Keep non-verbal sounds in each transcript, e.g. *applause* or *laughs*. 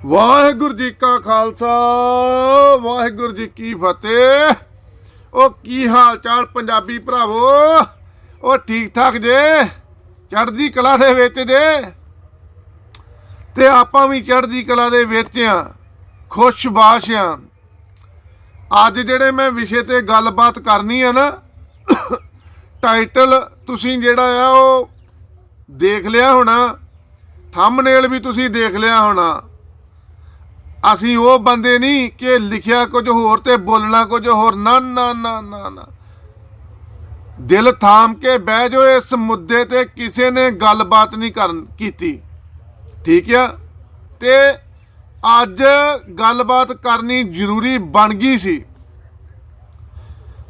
ਵਾਹਿਗੁਰੂ ਜੀ ਕਾ ਖਾਲਸਾ, ਵਾਹਿਗੁਰੂ ਜੀ ਕੀ ਫਤਿਹ। ਉਹ ਕੀ ਹਾਲ ਚਾਲ ਪੰਜਾਬੀ ਭਰਾਵੋ? ਉਹ ਠੀਕ ਠਾਕ ਜੇ? ਚੜ੍ਹਦੀ ਕਲਾ ਦੇ ਵਿੱਚ ਜੇ? ਤੇ ਆਪਾਂ ਵੀ ਚੜ੍ਹਦੀ ਕਲਾ ਦੇ ਵਿੱਚ ਆ ਖੁਸ਼ਬਾਸ਼ ਆ। ਅੱਜ ਜਿਹੜੇ ਮੈਂ ਵਿਸ਼ੇ ਤੇ ਗੱਲਬਾਤ ਕਰਨੀ ਆ ਨਾ, ਟਾਈਟਲ ਤੁਸੀਂ ਜਿਹੜਾ ਆ ਉਹ ਦੇਖ ਲਿਆ ਹੋਣਾ ਥੰਬਨੇਲ ਵੀ ਤੁਸੀਂ ਦੇਖ ਲਿਆ ਹੋਣਾ। ਅਸੀਂ ਉਹ ਬੰਦੇ ਨਹੀਂ ਕਿ ਲਿਖਿਆ ਕੁਝ ਹੋਰ ਤੇ ਬੋਲਣਾ ਕੁਝ ਹੋਰ। ਨਾ ਨਾ ਨਾ ਨਾ ਨਾ। ਦਿਲ ਥਾਮ ਕੇ ਬਹਿ ਜਾਓ ਇਸ ਮੁੱਦੇ ਤੇ, ਕਿਸੇ ਨੇ ਗੱਲਬਾਤ ਨਹੀਂ ਕਰਨ ਕੀਤੀ। ਠੀਕ ਆ? ਤੇ ਅੱਜ ਗੱਲਬਾਤ ਕਰਨੀ ਜ਼ਰੂਰੀ ਬਣ ਗਈ ਸੀ।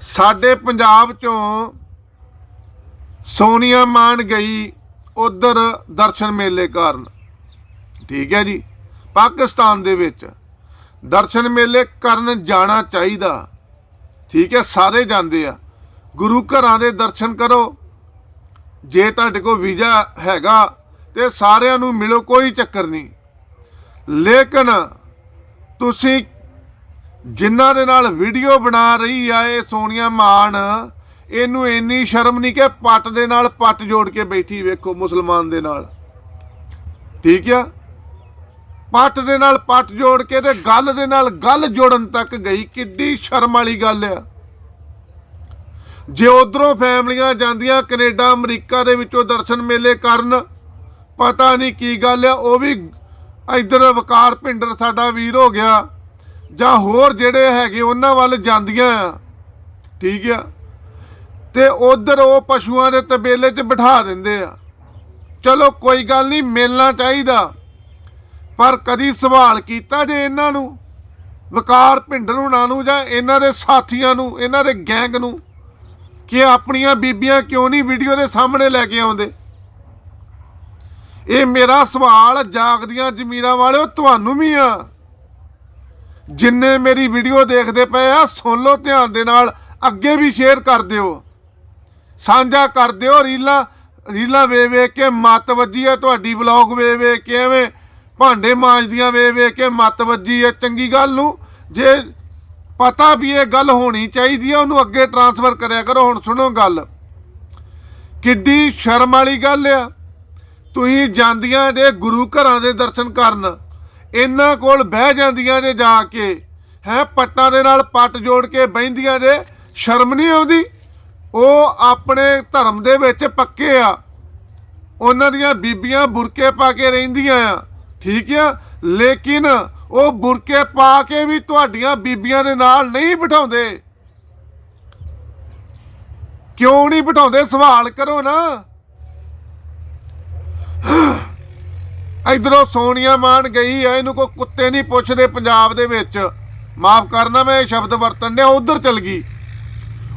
ਸਾਡੇ ਪੰਜਾਬ ਚੋਂ ਸੋਨੀਆ ਮਾਨ ਗਈ ਉਧਰ ਦਰਸ਼ਨ ਮੇਲੇ ਕਾਰਨ। ਠੀਕ ਹੈ ਜੀ? ਪਾਕਿਸਤਾਨ ਦੇ ਵਿੱਚ ਦਰਸ਼ਨ ਮੇਲੇ ਕਰਨ ਜਾਣਾ ਚਾਹੀਦਾ। ਠੀਕ ਹੈ, ਸਾਰੇ ਜਾਂਦੇ ਆ। ਗੁਰੂ ਘਰਾਂ ਦੇ ਦਰਸ਼ਨ ਕਰੋ। ਜੇ ਤੁਹਾਡੇ ਕੋਲ ਵੀਜ਼ਾ ਹੈਗਾ ਤੇ ਸਾਰਿਆਂ ਨੂੰ ਮਿਲੋ, ਕੋਈ ਚੱਕਰ ਨਹੀਂ। ਲੇਕਿਨ ਤੁਸੀਂ ਜਿਨ੍ਹਾਂ ਦੇ ਨਾਲ ਵੀਡੀਓ ਬਣਾ ਰਹੀ ਆ, ਇਹ ਸੋਨੀਆ ਮਾਨ, ਇਹਨੂੰ ਇੰਨੀ ਸ਼ਰਮ ਨਹੀਂ ਕਿ ਪੱਟ ਦੇ ਨਾਲ ਪੱਟ ਜੋੜ ਕੇ ਬੈਠੀ ਵੇਖੋ ਮੁਸਲਮਾਨ ਦੇ ਨਾਲ। ਠੀਕ ਆ? ਪੱਟ ਦੇ ਨਾਲ ਪੱਟ ਜੋੜ ਕੇ ਤੇ ਗੱਲ ਦੇ ਨਾਲ ਗੱਲ ਜੋੜਨ ਤੱਕ ਗਈ, ਕਿੱਡੀ ਸ਼ਰਮ ਵਾਲੀ ਗੱਲ ਆ। ਜੇ ਉਧਰੋਂ ਫੈਮਲੀਆਂ ਜਾਂਦੀਆਂ, ਕੈਨੇਡਾ, ਅਮਰੀਕਾ ਦੇ ਵਿੱਚੋਂ ਦਰਸ਼ਨ ਮੇਲੇ ਕਰਨ, ਪਤਾ ਨਹੀਂ ਕੀ ਗੱਲ ਆ, ਉਹ ਵੀ ਇਧਰ ਵਕਾਰ ਭਿੰਡਰ ਸਾਡਾ ਵੀਰ ਹੋ ਗਿਆ, ਜਾਂ ਹੋਰ ਜਿਹੜੇ ਹੈਗੇ ਉਹਨਾਂ ਵੱਲ ਜਾਂਦੀਆਂ ਆ। ਠੀਕ ਆ? ਤੇ ਉਧਰ ਉਹ ਪਸ਼ੂਆਂ ਦੇ ਤਬੇਲੇ 'ਚ ਬਿਠਾ ਦਿੰਦੇ ਆ। ਚਲੋ ਕੋਈ ਗੱਲ ਨਹੀਂ ਮਿਲਣਾ ਚਾਹੀਦਾ। ਪਰ ਕਦੀ ਸਵਾਲ ਕੀਤਾ ਜੇ ਇਹਨਾਂ ਨੂੰ? ਵਕਾਰ ਭਿੰਡਰ ਹੁਣਾਂ ਨੂੰ ਜਾਂ ਇਹਨਾਂ ਦੇ ਸਾਥੀਆਂ ਨੂੰ, ਇਹਨਾਂ ਦੇ ਗੈਂਗ ਨੂੰ ਕਿ ਆਪਣੀਆਂ ਬੀਬੀਆਂ ਕਿਉਂ ਨਹੀਂ ਵੀਡੀਓ ਦੇ ਸਾਹਮਣੇ ਲੈ ਕੇ ਆਉਂਦੇ? ਇਹ ਮੇਰਾ ਸਵਾਲ ਜਾਗਦੀਆਂ ਜ਼ਮੀਰਾਂ ਵਾਲਿਓ, ਤੁਹਾਨੂੰ ਵੀ ਆ। ਜਿੰਨੇ ਮੇਰੀ ਵੀਡੀਓ ਦੇਖਦੇ ਪਏ ਆ, ਸੁਣ ਲਓ ਧਿਆਨ ਦੇ ਨਾਲ, ਅੱਗੇ ਵੀ ਸ਼ੇਅਰ ਕਰ ਦਿਓ। ਸਾਂਝਾ ਕਰ ਦਿਓ, ਰੀਲਾਂ ਰੀਲਾਂ ਵੇ ਵੇ ਕੇ, ਮੱਤ ਵੱਜੀ ਆ ਤੁਹਾਡੀ ਵਲੌਗ ਵੇ ਵੇ ਕੇ ਐਵੇਂ ਭਾਂਡੇ ਮਾਂਜਦੀਆਂ ਵੇ ਵੇ ਕੇ ਮੱਤ ਵੱਜੀ ਆ ਚੰਗੀ ਗੱਲ ਨੂੰ। ਜੇ ਪਤਾ ਵੀ ਇਹ ਗੱਲ ਹੋਣੀ ਚਾਹੀਦੀ ਆ, ਉਹਨੂੰ ਅੱਗੇ ਟਰਾਂਸਫਰ ਕਰਿਆ ਕਰੋ। ਹੁਣ ਸੁਣੋ ਗੱਲ। ਕਿੱਡੀ ਸ਼ਰਮ ਵਾਲੀ ਗੱਲ ਆ। ਤੁਸੀਂ ਜਾਂਦੀਆਂ ਜੇ ਗੁਰੂ ਘਰਾਂ ਦੇ ਦਰਸ਼ਨ ਕਰਨ। ਇਹਨਾਂ ਕੋਲ ਬਹਿ ਜਾਂਦੀਆਂ ਜੇ ਜਾ ਕੇ। ਹੈ, ਪੱਟਾਂ ਦੇ ਨਾਲ ਪੱਟ ਜੋੜ ਕੇ ਬਹਿੰਦੀਆਂ ਜੇ ਸ਼ਰਮ ਨਹੀਂ ਆਉਂਦੀ? ਉਹ ਆਪਣੇ ਧਰਮ ਦੇ ਵਿੱਚ ਪੱਕੇ ਆ। ਉਹਨਾਂ ਦੀਆਂ ਬੀਬੀਆਂ ਬੁਰਕੇ ਪਾ ਕੇ ਰਹਿੰਦੀਆਂ ਆ। ਠੀਕ ਆ, ਲੇਕਿਨ ਉਹ ਬੁਰਕੇ ਪਾ ਕੇ ਵੀ ਤੁਹਾਡੀਆਂ ਬੀਬੀਆਂ ਦੇ ਨਾਲ ਨਹੀਂ ਬਿਠਾਉਂਦੇ। ਕਿਉਂ ਨਹੀਂ ਬਿਠਾਉਂਦੇ? ਸਵਾਲ ਕਰੋ ਨਾ। ਇਧਰੋਂ ਸੋਨੀਆ ਮਾਨ ਗਈ ਆ, ਇਹਨੂੰ ਕੋਈ ਕੁੱਤੇ ਨਹੀਂ ਪੁੱਛਦੇ ਪੰਜਾਬ ਦੇ ਵਿੱਚ। ਮਾਫ ਕਰਨਾ ਮੈਂ ਇਹ ਸ਼ਬਦ ਵਰਤਣ ਡਿਆ, ਉਧਰ ਚਲ ਗਈ।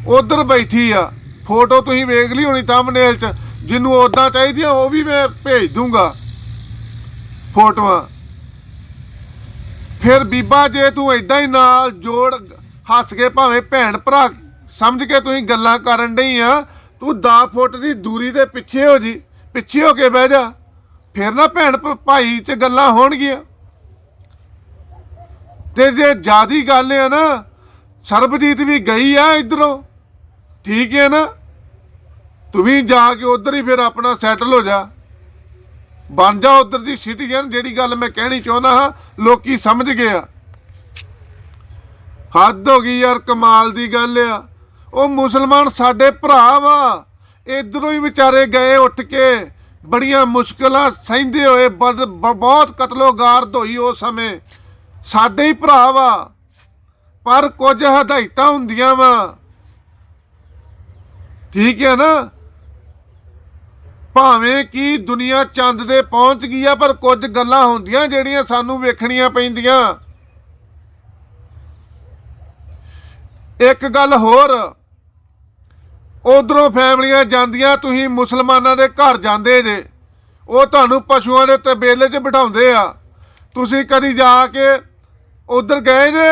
ਉਧਰ ਬੈਠੀ ਆ। ਫੋਟੋ ਤੁਸੀਂ ਵੇਖ ਲਈ ਹੋਣੀ ਥੰਬਨੇਲ 'ਚ, ਜਿਹਨੂੰ ਉਦਾਂ ਚਾਹੀਦੀਆਂ ਉਹ ਵੀ ਮੈਂ ਭੇਜ ਦੂੰਗਾ। ਫੋਟੋਆਂ। ਫਿਰ ਬੀਬਾ ਜੇ ਤੂੰ ਐਡਾ ਹੀ ਨਾਲ ਜੋੜ ਹੱਸ ਕੇ ਭਾਵੇਂ ਭੈਣ ਭਰਾ ਸਮਝ ਕੇ ਤੁਸੀਂ ਗੱਲਾਂ ਕਰਨ ਡਈ ਆ, ਤੂੰ 10 ਫੁੱਟ ਦੀ ਦੂਰੀ ਦੇ ਪਿੱਛੇ ਹੋ ਜੀ। ਪਿੱਛੇ ਹੋ ਕੇ ਬਹਿ ਜਾ। ਫਿਰ ਨਾ ਭੈਣ ਭ- ਭਾਈ 'ਚ ਗੱਲਾਂ ਹੋਣਗੀਆਂ। ਤੇ ਜੇ ਜਿਆਦੀ ਗੱਲ ਹੈ ਨਾ, ਸਰਬਜੀਤ ਵੀ ਗਈ ਆ ਇਧਰੋਂ। ਠੀਕ ਹੈ ਨਾ? ਤੂੰ ਵੀ ਜਾ ਕੇ ਉਧਰ ਹੀ ਫਿਰ ਆਪਣਾ ਸੈਟਲ ਹੋ ਜਾ। ਬਣ ਜਾ ਉਧਰ ਦੀ ਸਿਟੀਜ਼ਨ ਜਿਹੜੀ ਗੱਲ ਮੈਂ ਕਹਿਣੀ ਚਾਹੁੰਦਾ ਹਾਂ, ਲੋਕੀ ਸਮਝ ਗਏ ਆ। ਹੱਦ ਹੋ ਗਈ ਯਾਰ, ਕਮਾਲ ਦੀ ਗੱਲ ਆ। ਉਹ ਮੁਸਲਮਾਨ ਸਾਡੇ ਭਰਾ ਵਾ। ਇਧਰੋਂ ਹੀ ਵਿਚਾਰੇ ਗਏ ਉੱਠ ਕੇ। ਬੜੀਆਂ ਮੁਸ਼ਕਲਾਂ ਸਹਿੰਦੇ ਹੋਏ, ਬਦ- ਬ- ਬਹੁਤ ਕਤਲੋਗਾਰਦ ਹੋਈ ਉਸ ਸਮੇਂ। ਸਾਡੇ ਹੀ ਭਰਾ ਵਾ। ਪਰ ਕੁਝ ਹਦਾਇਤਾਂ ਹੁੰਦੀਆਂ ਵਾ। ਠੀਕ ਹੈ ਨਾ? ਭਾਵੇਂ ਕਿ ਦੁਨੀਆ ਚੰਦ ਦੇ ਪਹੁੰਚ ਗਈ ਆ, ਪਰ ਕੁਝ ਗੱਲਾਂ ਹੁੰਦੀਆਂ ਜਿਹੜੀਆਂ ਸਾਨੂੰ ਵੇਖਣੀਆਂ ਪੈਂਦੀਆਂ। ਇੱਕ ਗੱਲ ਹੋਰ, ਉਧਰੋਂ ਫੈਮਲੀਆਂ ਜਾਂਦੀਆਂ, ਤੁਸੀਂ ਮੁਸਲਮਾਨਾਂ ਦੇ ਘਰ ਜਾਂਦੇ ਜੇ, ਉਹ ਤੁਹਾਨੂੰ ਪਸ਼ੂਆਂ ਦੇ ਤਬੇਲੇ 'ਚ ਬਿਠਾਉਂਦੇ ਆ। ਤੁਸੀਂ ਕਦੀ ਜਾ ਕੇ ਉਧਰ ਗਏ ਜੇ,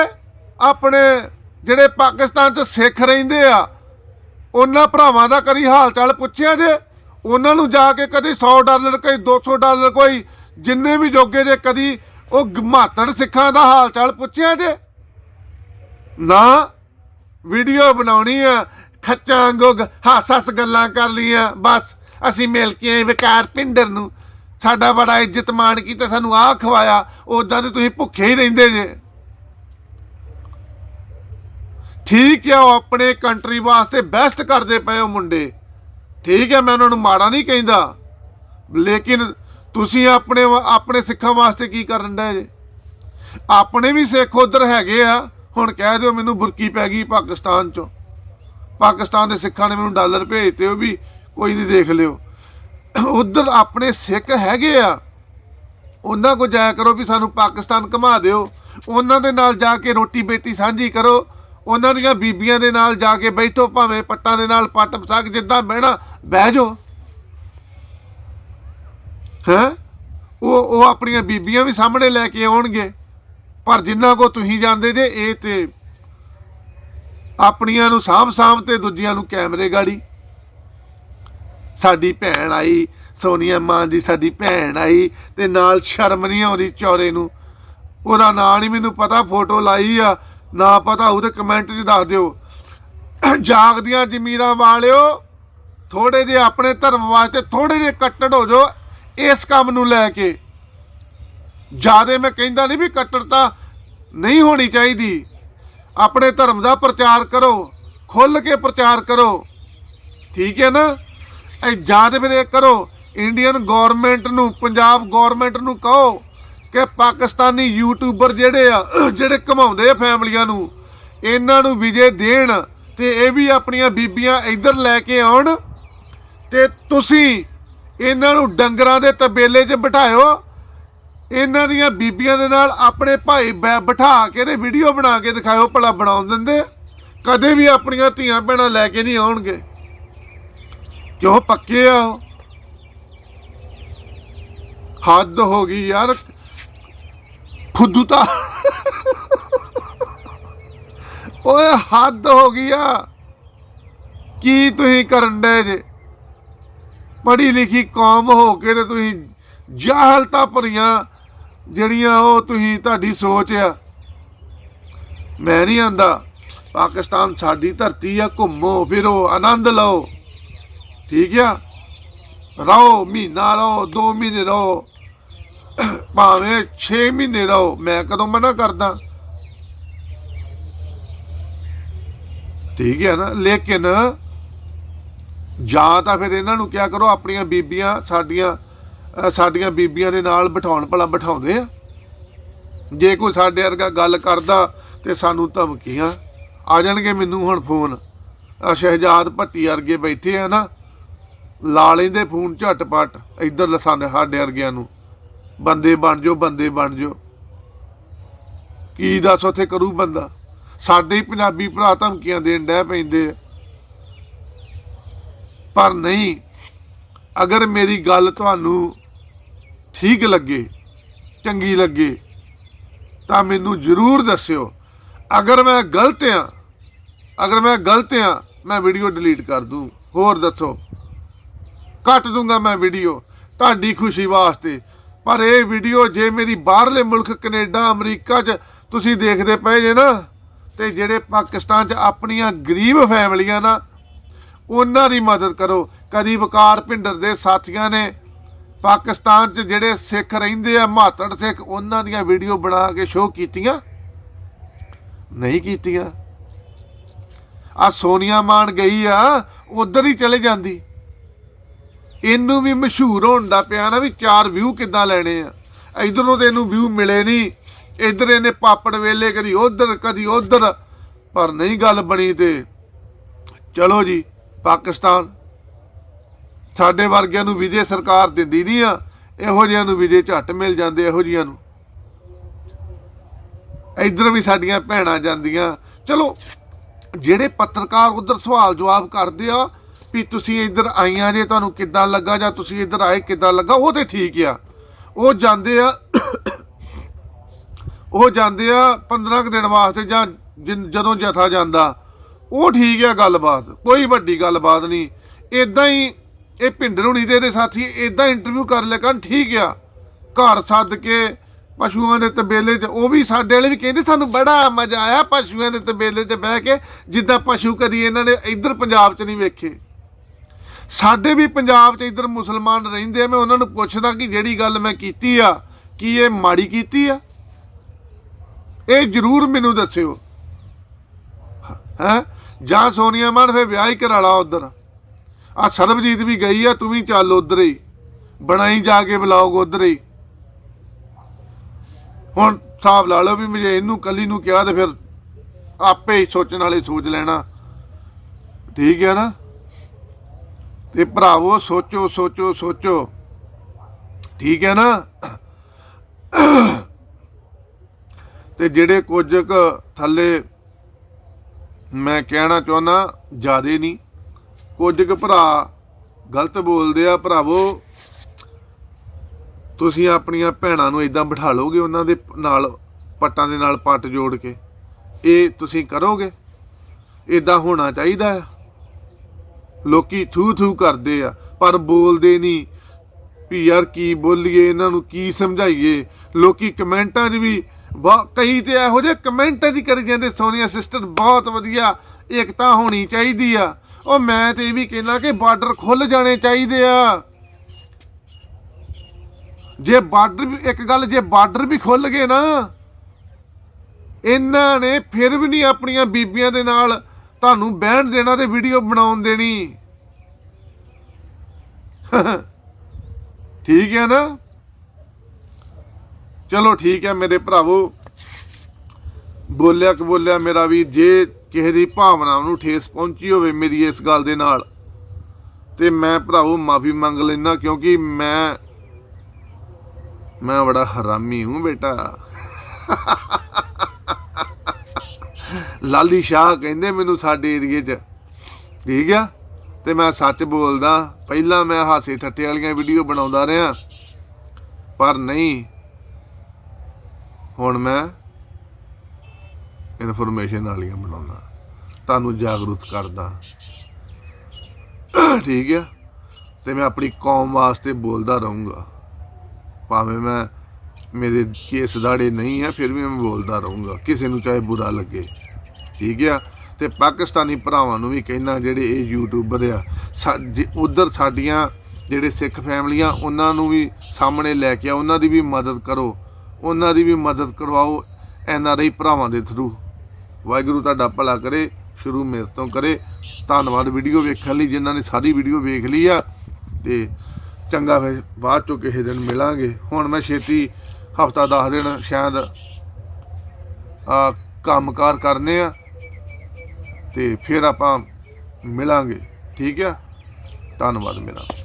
ਆਪਣੇ ਜਿਹੜੇ ਪਾਕਿਸਤਾਨ 'ਚ ਸਿੱਖ ਰਹਿੰਦੇ ਆ, ਉਹਨਾਂ ਭਰਾਵਾਂ ਦਾ ਕਦੀ ਹਾਲ ਚਾਲ ਪੁੱਛਿਆ ਜੇ? ਉਹਨਾਂ ਨੂੰ ਜਾ ਕੇ ਕਦੀ 100 ਡਾਲਰ, ਕਦੀ 200 ਡਾਲਰ, ਕੋਈ ਜਿੰਨੇ ਵੀ ਜੋਗੇ ਜੇ ਕਦੀ ਉਹ ਗਮਾਤੜ ਸਿੱਖਾਂ ਦਾ ਹਾਲ ਚਾਲ ਪੁੱਛਿਆ ਜੇ? ਨਾ, ਵੀਡੀਓ ਬਣਾਉਣੀ ਆ, ਖੱਚਾਂ ਵਾਂਗੂ ਹੱਸ ਹੱਸ ਗੱਲਾਂ ਕਰ ਲੀਆਂ ਬਸ, ਅਸੀਂ ਮਿਲ ਕੇ ਆਏ ਵਿਕਾਰ ਪਿੰਡਰ ਨੂੰ। ਸਾਡਾ ਬੜਾ ਇੱਜ਼ਤ ਮਾਣ ਕੀਤਾ, ਸਾਨੂੰ ਆਹ ਖਵਾਇਆ ਉਦਾਂ ਤੇ ਤੁਸੀਂ ਭੁੱਖੇ ਹੀ ਰਹਿੰਦੇ ਜੇ। ਠੀਕ ਆ, ਉਹ ਆਪਣੇ ਕੰਟਰੀ ਵਾਸਤੇ ਬੈਸਟ ਕਰਦੇ ਪਏ ਹੋ ਮੁੰਡੇ। ਠੀਕ ਹੈ, ਮੈਂ ਉਹਨਾਂ ਨੂੰ ਮਾੜਾ ਨਹੀਂ ਕਹਿੰਦਾ। ਲੇਕਿਨ ਤੁਸੀਂ ਆਪਣੇ ਵਾ- ਆਪਣੇ ਸਿੱਖਾਂ ਵਾਸਤੇ ਕੀ ਕਰਨ ਡਏ ਜੇ? ਆਪਣੇ ਵੀ ਸਿੱਖ ਉਧਰ ਹੈਗੇ ਆ। ਹੁਣ ਕਹਿ ਦਿਓ ਮੈਨੂੰ ਬੁਰਕੀ ਪੈ ਗਈ ਪਾਕਿਸਤਾਨ ਚੋਂ। ਪਾਕਿਸਤਾਨ ਦੇ ਸਿੱਖਾਂ ਨੇ ਮੈਨੂੰ ਡਾਲਰ ਭੇਜਤੇ, ਉਹ ਵੀ ਕੋਈ ਨਹੀਂ ਦੇਖ ਲਿਓ। ਉਧਰ ਆਪਣੇ ਸਿੱਖ ਹੈਗੇ ਆ। ਉਹਨਾਂ ਕੋ ਜਾਇਆ ਕਰੋ ਵੀ ਸਾਨੂੰ ਪਾਕਿਸਤਾਨ ਘੁਮਾ ਦਿਓ। ਉਹਨਾਂ ਦੇ ਨਾਲ ਜਾ ਕੇ ਰੋਟੀ ਬੇਟੀ ਸਾਂਝੀ ਕਰੋ। ਉਹਨਾਂ ਦੀਆਂ ਬੀਬੀਆਂ ਦੇ ਨਾਲ ਜਾ ਕੇ ਬੈਠੋ, ਭਾਵੇਂ ਪੱਟਾਂ ਦੇ ਨਾਲ ਪੱਟ ਪਸਾਕ ਜਿੱਦਾਂ ਬਹਿਣਾ। ਬਹਿ ਜਾਓ। ਹੈ? ਉਹ ਉਹ ਆਪਣੀਆਂ ਬੀਬੀਆਂ ਵੀ ਸਾਹਮਣੇ ਲੈ ਕੇ ਆਉਣਗੇ। ਪਰ ਜਿੰਨਾ ਕੋ ਤੁਸੀਂ ਜਾਂਦੇ ਜੇ, ਇਹ ਤੇ ਆਪਣੀਆਂ ਨੂੰ ਸਾਂਭ ਸਾਂਭ ਤੇ ਦੂਜਿਆਂ ਨੂੰ ਕੈਮਰੇ ਗਾੜੀ। ਸਾਡੀ ਭੈਣ ਆਈ, ਸੋਨੀਆ ਮਾਂ ਦੀ ਸਾਡੀ ਭੈਣ ਆਈ ਤੇ ਨਾਲ ਸ਼ਰਮ ਨਹੀਂ ਆਉਂਦੀ ਚੌਰੇ ਨੂੰ। ਉਹਦਾ ਨਾਂ ਨਹੀਂ ਮੈਨੂੰ ਪਤਾ, ਫੋਟੋ ਲਾਈ ਆ। ਨਾ ਪਤਾ ਉਹਦੇ ਕਮੈਂਟ 'ਚ ਦੱਸ ਦਿਓ। ਜਾਗਦੀਆਂ ਜ਼ਮੀਰਾਂ ਵਾਲਿਓ ਥੋੜੇ ਜਿਹੇ ਆਪਣੇ ਧਰਮ ਵਾਸਤੇ ਥੋੜੇ ਜਿਹੇ ਕੱਟੜ ਹੋ ਜਾਓ ਇਸ ਕੰਮ ਨੂੰ ਲੈ ਕੇ। ਜ਼ਿਆਦਾ ਮੈਂ ਕਹਿੰਦਾ ਨਹੀਂ ਵੀ ਕੱਟੜਤਾ ਨਹੀਂ ਹੋਣੀ ਚਾਹੀਦੀ। ਆਪਣੇ ਧਰਮ ਦਾ ਪ੍ਰਚਾਰ ਕਰੋ ਖੁੱਲ ਕੇ ਪ੍ਰਚਾਰ ਕਰੋ। ਠੀਕ ਹੈ ਨਾ? ਇਹ ਜ਼ਿਆਦਾ ਤੇ ਕਰੋ ਇੰਡੀਅਨ ਗਵਰਨਮੈਂਟ ਨੂੰ, ਪੰਜਾਬ ਗਵਰਨਮੈਂਟ ਨੂੰ ਕਹੋ ਕਿ ਪਾਕਿਸਤਾਨੀ ਯੂਟਿਊਬਰ ਜਿਹੜੇ ਆ, ਜਿਹੜੇ ਕਮਾਉਂਦੇ ਆ ਫੈਮਲੀਆਂ ਨੂੰ, ਇਹਨਾਂ ਨੂੰ ਵਿਜੇ ਦੇਣ ਤੇ ਇਹ ਵੀ ਆਪਣੀਆਂ ਬੀਬੀਆਂ ਇੱਧਰ ਲੈ ਕੇ ਆਉਣ। ਤੇ ਤੁਸੀਂ ਇਹਨਾਂ ਨੂੰ ਡੰਗਰਾਂ ਦੇ ਤਬੇਲੇ 'ਚ ਬਿਠਾਇਓ। ਇਹਨਾਂ ਦੀਆਂ ਬੀਬੀਆਂ ਦੇ ਨਾਲ ਆਪਣੇ ਭਾਈ ਬੈ- ਬਿਠਾ ਕੇ ਤੇ ਵੀਡੀਓ ਬਣਾ ਕੇ ਦਿਖਾਇਓ, ਭਲਾ ਬਣਾਉਣ ਦਿੰਦੇ। ਕਦੇ ਵੀ ਆਪਣੀਆਂ ਧੀਆਂ ਭੈਣਾਂ ਲੈ ਕੇ ਨਹੀਂ ਆਉਣਗੇ। ਕਿਉਂ ਪੱਕੇ ਆ ਉਹ? ਹੱਦ ਹੋ ਗਈ ਯਾਰ। ਫੁੱਦੂ ਤਾਂ ਓਏ, ਹੱਦ ਹੋ ਗਈ ਆ। ਕੀ ਤੁਸੀਂ ਕਰਨ ਡਏ ਜੇ? ਪੜ੍ਹੀ ਲਿਖੀ ਕੌਮ ਹੋ ਕੇ ਤੇ ਤੁਸੀਂ ਜਾਹਲਤਾ ਭਰੀਆਂ ਜਿਹੜੀਆਂ ਉਹ ਤੁਸੀਂ ਤੁਹਾਡੀ ਸੋਚ ਆ। ਮੈਂ ਨਹੀਂ ਆਂਦਾ, ਪਾਕਿਸਤਾਨ ਸਾਡੀ ਧਰਤੀ ਆ, ਘੁੰਮੋ, ਫਿਰੋ, ਆਨੰਦ ਲਓ। ਠੀਕ ਆ? ਰਹੋ, ਮਹੀਨਾ ਰਹੋ 2 ਮਹੀਨੇ ਰਹੋ। ਭਾਵੇਂ 6 ਮਹੀਨੇ ਰਹੋ, ਮੈਂ ਕਦੋਂ ਮਨਾ ਕਰਦਾ? ਠੀਕ ਹੈ ਨਾ? ਲੇਕਿਨ ਜਾਂ ਤਾਂ ਫਿਰ ਇਹਨਾਂ ਨੂੰ ਕਿਹਾ ਕਰੋ, ਆਪਣੀਆਂ ਬੀਬੀਆਂ ਸਾਡੀਆਂ ਸਾਡੀਆਂ ਬੀਬੀਆਂ ਦੇ ਨਾਲ ਬਿਠਾਉਣ ਭਲਾ ਬਿਠਾਉਂਦੇ ਆ। ਜੇ ਕੋਈ ਸਾਡੇ ਵਰਗਾ ਗੱਲ ਕਰਦਾ ਤੇ ਸਾਨੂੰ ਧਮਕੀਆਂ ਆ ਜਾਣਗੇ ਮੈਨੂੰ ਹੁਣ ਫੋਨ। ਆ ਸ਼ਹਿਜਾਦ ਭੱਟੀ ਵਰਗੇ ਬੈਠੇ ਆ ਨਾ, ਲਾ ਲੈਂਦੇ ਫੋਨ ਝਟਪਟ, ਇੱਧਰ ਲਸਾਨੇ ਸਾਡੇ ਵਰਗਿਆਂ ਨੂੰ। ਬੰਦੇ ਬਣ ਜਾਓ, ਬੰਦੇ ਬਣ ਜਾਓ। ਕੀ ਦੱਸ ਉੱਥੇ ਕਰੂ ਬੰਦਾ? ਸਾਡੇ ਹੀ ਪੰਜਾਬੀ ਭਰਾ ਧਮਕੀਆਂ ਦੇਣ ਡੈ ਪੈਂਦੇ ਆ। ਪਰ ਨਹੀਂ, ਅਗਰ ਮੇਰੀ ਗੱਲ ਤੁਹਾਨੂੰ ਠੀਕ ਲੱਗੇ, ਚੰਗੀ ਲੱਗੇ, ਤਾਂ ਮੈਨੂੰ ਜ਼ਰੂਰ ਦੱਸਿਓ। ਅਗਰ ਮੈਂ ਗਲਤ ਆ ਅਗਰ ਮੈਂ ਗਲਤ ਆ ਮੈਂ ਵੀਡੀਓ ਡਿਲੀਟ ਕਰ ਦੂੰ। ਹੋਰ ਦੱਸੋ? ਕੱਟ ਦੂੰਗਾ ਮੈਂ ਵੀਡੀਓ ਤੁਹਾਡੀ ਖੁਸ਼ੀ ਵਾਸਤੇ। ਪਰ ਇਹ ਵੀਡੀਓ ਜੇ ਮੇਰੀ ਬਾਹਰਲੇ ਮੁਲਕ, ਕੈਨੇਡਾ, ਅਮਰੀਕਾ 'ਚ ਤੁਸੀਂ ਦੇਖਦੇ ਪਏ ਜੇ ਨਾ, ਤੇ ਜਿਹੜੇ ਪਾਕਿਸਤਾਨ 'ਚ ਆਪਣੀਆਂ ਗਰੀਬ ਫੈਮਲੀਆਂ ਨਾ ਉਹਨਾਂ ਦੀ ਮਦਦ ਕਰੋ। ਕਦੀ ਵਕਾਰ ਭਿੰਡਰ ਦੇ ਸਾਥੀਆਂ ਨੇ ਪਾਕਿਸਤਾਨ 'ਚ ਜਿਹੜੇ ਸਿੱਖ ਰਹਿੰਦੇ ਆ, ਮਾਤੜ ਸਿੱਖ, ਉਹਨਾਂ ਦੀਆਂ ਵੀਡੀਓ ਬਣਾ ਕੇ ਸ਼ੋਅ ਕੀਤੀਆਂ? ਨਹੀਂ ਕੀਤੀਆਂ। ਆ ਸੋਨੀਆ ਮਾਨ ਗਈ ਆ, ਉਧਰ ਹੀ ਚਲੇ ਜਾਂਦੀ। ਇਹਨੂੰ ਵੀ ਮਸ਼ਹੂਰ ਹੋਣ ਦਾ ਪਿਆ ਨਾ ਵੀ ਚਾਰ ਵਿਊ ਕਿੱਦਾਂ ਲੈਣੇ ਆ। ਇਧਰੋਂ ਤੇ ਇਹਨੂੰ ਵਿਊ ਮਿਲੇ ਨਹੀਂ। ਇਧਰ ਇਹਨੇ ਪਾਪੜ ਵੇਲੇ ਕਦੀ ਉਧਰ ਕਦੀ ਉਧਰ। ਪਰ ਨਹੀਂ ਗੱਲ ਬਣੀ ਤੇ। ਚਲੋ ਜੀ ਪਾਕਿਸਤਾਨ। ਸਾਡੇ ਵਰਗਿਆਂ ਨੂੰ ਵਿਜੇ ਸਰਕਾਰ ਦਿੰਦੀ ਨਹੀਂ ਆ, ਇਹੋ ਜਿਹਿਆਂ ਨੂੰ ਵਿਜੇ ਝੱਟ ਮਿਲ ਜਾਂਦੇ ਇਹੋ ਜਿਹਿਆਂ ਨੂੰ। ਇਧਰ ਵੀ ਸਾਡੀਆਂ ਭੈਣਾਂ ਜਾਂਦੀਆਂ। ਚਲੋ, ਜਿਹੜੇ ਪੱਤਰਕਾਰ ਉਧਰ ਸਵਾਲ ਜਵਾਬ ਕਰਦੇ ਆ ਵੀ ਤੁਸੀਂ ਇੱਧਰ ਆਈਆਂ ਜੇ, ਤੁਹਾਨੂੰ ਕਿੱਦਾਂ ਲੱਗਾ ਜਾਂ ਤੁਸੀਂ ਇੱਧਰ ਆਏ ਕਿੱਦਾਂ ਲੱਗਾ, ਉਹ ਤੇ ਠੀਕ ਆ। ਉਹ ਜਾਂਦੇ ਆ, ਉਹ ਜਾਂਦੇ ਆ 15 ਕੁ ਦਿਨ ਵਾਸਤੇ ਜਾਂ ਜਦੋਂ ਜਥਾ ਜਾਂਦਾ ਉਹ ਠੀਕ ਆ ਗੱਲਬਾਤ, ਕੋਈ ਵੱਡੀ ਗੱਲਬਾਤ ਨਹੀਂ। ਇਦਾਂ ਹੀ ਇਹ ਭਿੰਡਰ ਹੁਣੀ ਤੇ ਇਹਦੇ ਸਾਥੀ ਇਦਾਂ ਇੰਟਰਵਿਊ ਕਰ ਲੈ ਕਰਨ, ਠੀਕ ਆ। ਘਰ ਸੱਦ ਕੇ ਪਸ਼ੂਆਂ ਦੇ ਤਬੇਲੇ 'ਚ, ਉਹ ਵੀ ਸਾਡੇ ਵਾਲੇ ਵੀ ਕਹਿੰਦੇ ਸਾਨੂੰ ਬੜਾ ਮਜ਼ਾ ਆਇਆ ਪਸ਼ੂਆਂ ਦੇ ਤਬੇਲੇ 'ਚ ਬਹਿ ਕੇ, ਜਿੱਦਾਂ ਪਸ਼ੂ ਕਦੀ ਇਹਨਾਂ ਨੇ ਇੱਧਰ ਪੰਜਾਬ 'ਚ ਨਹੀਂ ਵੇਖੇ। ਸਾਡੇ ਵੀ ਪੰਜਾਬ 'ਚ ਇੱਧਰ ਮੁਸਲਮਾਨ ਰਹਿੰਦੇ ਆ, ਮੈਂ ਉਹਨਾਂ ਨੂੰ ਪੁੱਛਦਾ ਕਿ ਜਿਹੜੀ ਗੱਲ ਮੈਂ ਕੀਤੀ ਆ, ਕੀ ਇਹ ਮਾੜੀ ਕੀਤੀ ਆ? ਇਹ ਜ਼ਰੂਰ ਮੈਨੂੰ ਦੱਸਿਓ। ਹੈ? ਜਾਂ ਸੋਨੀਆ ਮਾਨ ਫੇ ਵਿਆਹ ਹੀ ਕਰਾ ਲਾ ਉਧਰ। ਆ ਸਰਬਜੀਤ ਵੀ ਗਈ ਆ, ਤੂੰ ਵੀ ਚੱਲ ਉਧਰ ਹੀ। ਬਣਾਈ ਜਾ ਕੇ ਬਲੌਗ ਉਧਰ ਹੀ। ਹੁਣ ਹਿਸਾਬ ਲਾ ਲਓ ਵੀ ਮੈਂ ਇਹਨੂੰ ਕੱਲੀ ਨੂੰ ਕਿਹਾ ਤੇ ਫਿਰ ਆਪੇ ਹੀ ਸੋਚਣ ਵਾਲੇ ਸੋਚ ਲੈਣਾ। ਠੀਕ ਹੈ ਨਾ? ਤੇ ਭਰਾਵੋ, ਸੋਚੋ ਸੋਚੋ ਸੋਚੋ। ਠੀਕ ਹੈ ਨਾ? ਤੇ ਜਿਹੜੇ ਕੁਝ ਕੁ ਥੱਲੇ ਮੈਂ ਕਹਿਣਾ ਚਾਹੁੰਦਾ, ਜਿਆਦੇ ਨਹੀਂ। ਕੁਝ ਕੁ ਭਰਾ ਗਲਤ ਬੋਲਦੇ ਆ ਭਰਾਵੋ। ਤੁਸੀਂ ਆਪਣੀਆਂ ਭੈਣਾਂ ਨੂੰ ਇਦਾਂ ਬਿਠਾ ਲਓਗੇ ਉਹਨਾਂ ਦੇ ਨਾਲ, ਪੱਟਾਂ ਦੇ ਨਾਲ ਪੱਟ ਜੋੜ ਕੇ। ਇਹ ਤੁਸੀਂ ਕਰੋਗੇ? ਇਦਾਂ ਹੋਣਾ ਚਾਹੀਦਾ ਆ। ਲੋਕੀ ਥੂ ਥੂ ਕਰਦੇ ਆ, ਪਰ ਬੋਲਦੇ ਨਹੀਂ। ਵੀ ਯਾਰ ਕੀ ਬੋਲੀਏ, ਇਹਨਾਂ ਨੂੰ ਕੀ ਸਮਝਾਈਏ? ਲੋਕੀ ਕਮੈਂਟਾਂ 'ਚ ਵੀ ਬਾ ਕਈ ਤੇ ਇਹੋ ਜਿਹੇ ਕਮੈਂਟ 'ਚ ਕਰੀ ਜਾਂਦੇ ਸੋਨੀਆ ਸਿਸਟਰ, ਬਹੁਤ ਵਧੀਆ। ਏਕਤਾ ਹੋਣੀ ਚਾਹੀਦੀ ਆ। ਉਹ ਮੈਂ ਤੇ ਇਹ ਵੀ ਕਹਿੰਦਾ ਕਿ ਬਾਰਡਰ ਖੁੱਲ ਜਾਣੇ ਚਾਹੀਦੇ ਆ। ਜੇ ਬਾਰਡਰ ਵੀ ਇੱਕ ਗੱਲ, ਜੇ ਬਾਰਡਰ ਵੀ ਖੁੱਲ ਗਏ ਨਾ, ਇਹਨਾਂ ਨੇ ਫਿਰ ਵੀ ਨਹੀਂ ਆਪਣੀਆਂ ਬੀਬੀਆਂ ਦੇ ਨਾਲ ਤੁਹਾਨੂੰ ਬਹਿਣ ਦੇਣਾ ਤੇ ਵੀਡੀਓ ਬਣਾਉਣ ਦੇਣੀ। *laughs* ਠੀਕ ਹੈ ਨਾ? ਚਲੋ ਠੀਕ ਹੈ ਮੇਰੇ ਭਰਾਵੋ। ਬੋਲਿਆ ਕਿ ਬੋਲਿਆ ਮੇਰਾ ਵੀ ਜੇ ਕਿਸੇ ਦੀ ਭਾਵਨਾ ਨੂੰ ਠੇਸ ਪਹੁੰਚੀ ਹੋਵੇ ਮੇਰੀ ਇਸ ਗੱਲ ਦੇ ਨਾਲ, ਤੇ ਮੈਂ ਭਰਾਵੋ ਮਾਫੀ ਮੰਗ ਲੈਣਾ ਕਿਉਂਕਿ ਮੈਂ ਮੈਂ ਬੜਾ ਹਰਾਮੀ ਹੂੰ ਬੇਟਾ। ਲਾਲੀ ਸ਼ਾਹ ਕਹਿੰਦੇ ਮੈਨੂੰ ਸਾਡੇ ਏਰੀਏ 'ਚ। ਠੀਕ ਆ? ਤੇ ਮੈਂ ਸੱਚ ਬੋਲਦਾ, ਪਹਿਲਾਂ ਮੈਂ ਹਾਸੇ ਠੱਟੇ ਵਾਲੀਆਂ ਵੀਡੀਓ ਬਣਾਉਂਦਾ ਰਿਹਾ, ਪਰ ਨਹੀਂ ਹੁਣ ਮੈਂ ਇਨਫੋਰਮੇਸ਼ਨ ਵਾਲੀਆਂ ਬਣਾਉਣਾ। ਤੁਹਾਨੂੰ ਜਾਗਰੂਕ ਕਰਦਾ। ਠੀਕ ਆ? ਤੇ ਮੈਂ ਆਪਣੀ ਕੌਮ ਵਾਸਤੇ ਬੋਲਦਾ ਰਹੂੰਗਾ। ਭਾਵੇਂ ਮੈਂ ਮੇਰੇ ਕੇਸ ਦਾੜੇ ਨਹੀਂ ਹੈ ਫਿਰ ਵੀ ਮੈਂ ਬੋਲਦਾ ਰਹੂੰਗਾ। ਕਿਸੇ ਨੂੰ ਚਾਹੇ ਬੁਰਾ ਲੱਗੇ। ਠੀਕ ਆ? ਤੇ ਪਾਕਿਸਤਾਨੀ ਭਰਾਵਾਂ ਨੂੰ ਵੀ ਕਹਿਣਾ ਜਿਹੜੇ ਇਹ ਯੂਟਿਊਬਰ ਆ ਉਧਰ ਸਾਡੀਆਂ ਜਿਹੜੇ ਸਿੱਖ ਫੈਮਲੀਆਂ ਉਹਨਾਂ ਨੂੰ ਵੀ ਸਾਹਮਣੇ ਲੈ ਕੇ ਆ, ਉਹਨਾਂ ਦੀ ਵੀ ਮਦਦ ਕਰੋ। ਉਹਨਾਂ ਦੀ ਵੀ ਮਦਦ ਕਰਵਾਓ ਐਨ ਆਰ ਆਈ ਭਰਾਵਾਂ ਦੇ ਥਰੂ ਵਾਹਿਗੁਰੂ ਤੁਹਾਡਾ ਭਲਾ ਕਰੇ, ਸ਼ੁਰੂ ਮੇਰੇ ਤੋਂ ਕਰੇ। ਧੰਨਵਾਦ ਵੀਡੀਓ ਵੇਖਣ ਲਈ, ਜਿਨ੍ਹਾਂ ਨੇ ਸਾਰੀ ਵੀਡੀਓ ਵੇਖ ਲਈ ਆ। ਤੇ ਚੰਗਾ ਫਿਰ ਬਾਅਦ ਚੋਂ ਕਿਸੇ ਦਿਨ ਮਿਲਾਂਗੇ। ਹੁਣ ਮੈਂ ਛੇਤੀ ਹਫਤਾ 10 ਦਿਨ ਸ਼ਾਇਦ, ਆ, ਕੰਮਕਾਰ ਕਰਨੇ ਆ। ਤੇ ਫਿਰ ਆਪਾਂ ਮਿਲਾਂਗੇ। ਠੀਕ ਆ? ਧੰਨਵਾਦ ਮੇਰਾ।